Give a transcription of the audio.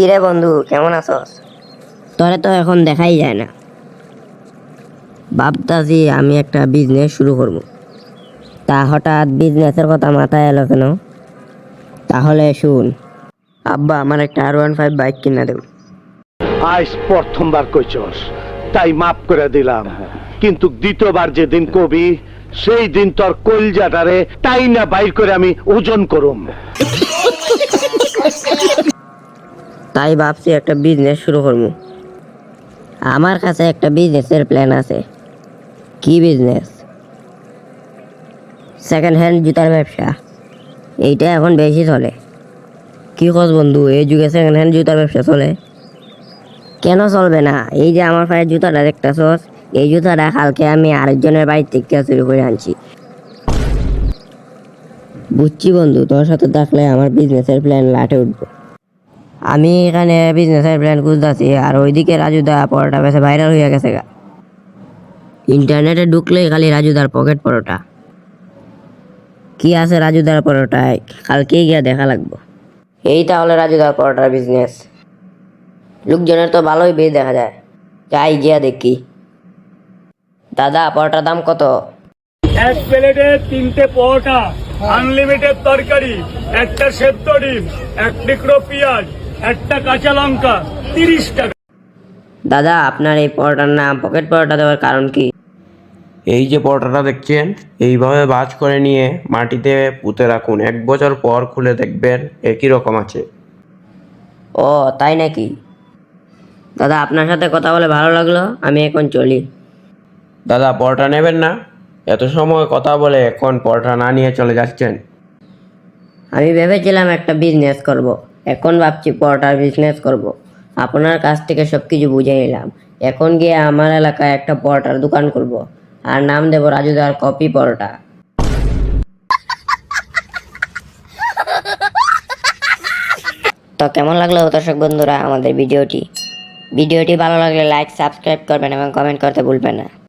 কিরে বন্ধু কেমন আছস? তোরে তো এখন দেখাই যায় না। ভাবতাছি আমি একটা বিজনেস শুরু করব। তা হঠাৎ বিজনেসের কথা মাথায় এলো কেন? তাহলে শুন। আব্বা আমার একটা আর ওয়ান ফাইভ বাইক কিনে দেব। আজ প্রথমবার কইছস তাই মাফ করে দিলাম। কিন্তু দ্বিতীয়বার যেদিন কবি সেই দিন তোর কলজাটারে তাই না বাইর করে আমি ওজন করুম। তাই ভাবছি একটা বিজনেস শুরু করব। আমার কাছে একটা বিজনেসের প্ল্যান আছে। কি বিজনেস সেকেন্ড হ্যান্ড জুতার ব্যবসা। এইটা এখন বেশি চলে। কি খোঁজ বন্ধু, এই যুগে সেকেন্ড হ্যান্ড জুতার ব্যবসা চলে। কেন চলবে না? এই যে আমার পায়ে জুতাটা দেখতেছস, এই জুতাটা কালকে আমি আরেকজনের বাড়ি থেকে চুরি করে আনছি। বুঝছি বন্ধু, তোর সাথে থাকলে আমার বিজনেসের প্ল্যান লাটে উঠবো। আমি এখানে বিজনেসের প্ল্যান খুঁজতেছি আর ওইদিকে রাজুদা পরোটা বেশি ভাইরাল হয়ে গেছে গা। ইন্টারনেটে ঢুকলেই খালি রাজুদার পকেট পরোটা। কি আছে রাজুদার পরোটায়? কালকেই গিয়ে দেখা লাগবো। এই তাহলে রাজুদার পরোটার বিজনেস লোকজনের তো ভালোই বেশ দেখা যায়। যাই গিয়া দেখি। দাদা, পরোটার দাম কত? এক প্লেটে তিনটে পরোটা আনলিমিটেড তরকারি, একটা সেদ্ধ ডিম, এক টুকরো পেঁয়াজ একটা কাঁচা লঙ্কা তিরিশ টাকা। দাদা আপনার এই পরোটার নাম পকেট পরোটা দেওয়ার কারণ কি? এই যে পরোটাটা দেখছেন এইভাবে ভাজ করে নিয়ে মাটিতে পুঁতে রাখুন। এক বছর পর খুলে দেখবেন একই রকম আছে। ও তাই নাকি? দাদা আপনার সাথে কথা বলে ভালো লাগল আমি এখন চলি। দাদা পরোটা নেবেন না? এত সময় কথা বলে এখন পরোটা না নিয়ে চলে যাচ্ছেন। আমি ভেবেছিলাম একটা বিজনেস করব। এখন ভাবছি পরোটার বিজনেস করব। আপনার কাছ থেকে সব কিছু বুঝে নিলাম এখন গিয়ে আমার এলাকায় একটা পরোটার দোকান করব। আর নাম দেবো রাজুদার কপি পরোটা তো কেমন লাগল দর্শক বন্ধুরা আমাদের ভিডিওটি ভিডিওটি ভালো লাগলে লাইক সাবস্ক্রাইব করবেন এবং কমেন্ট করতে ভুলবেন না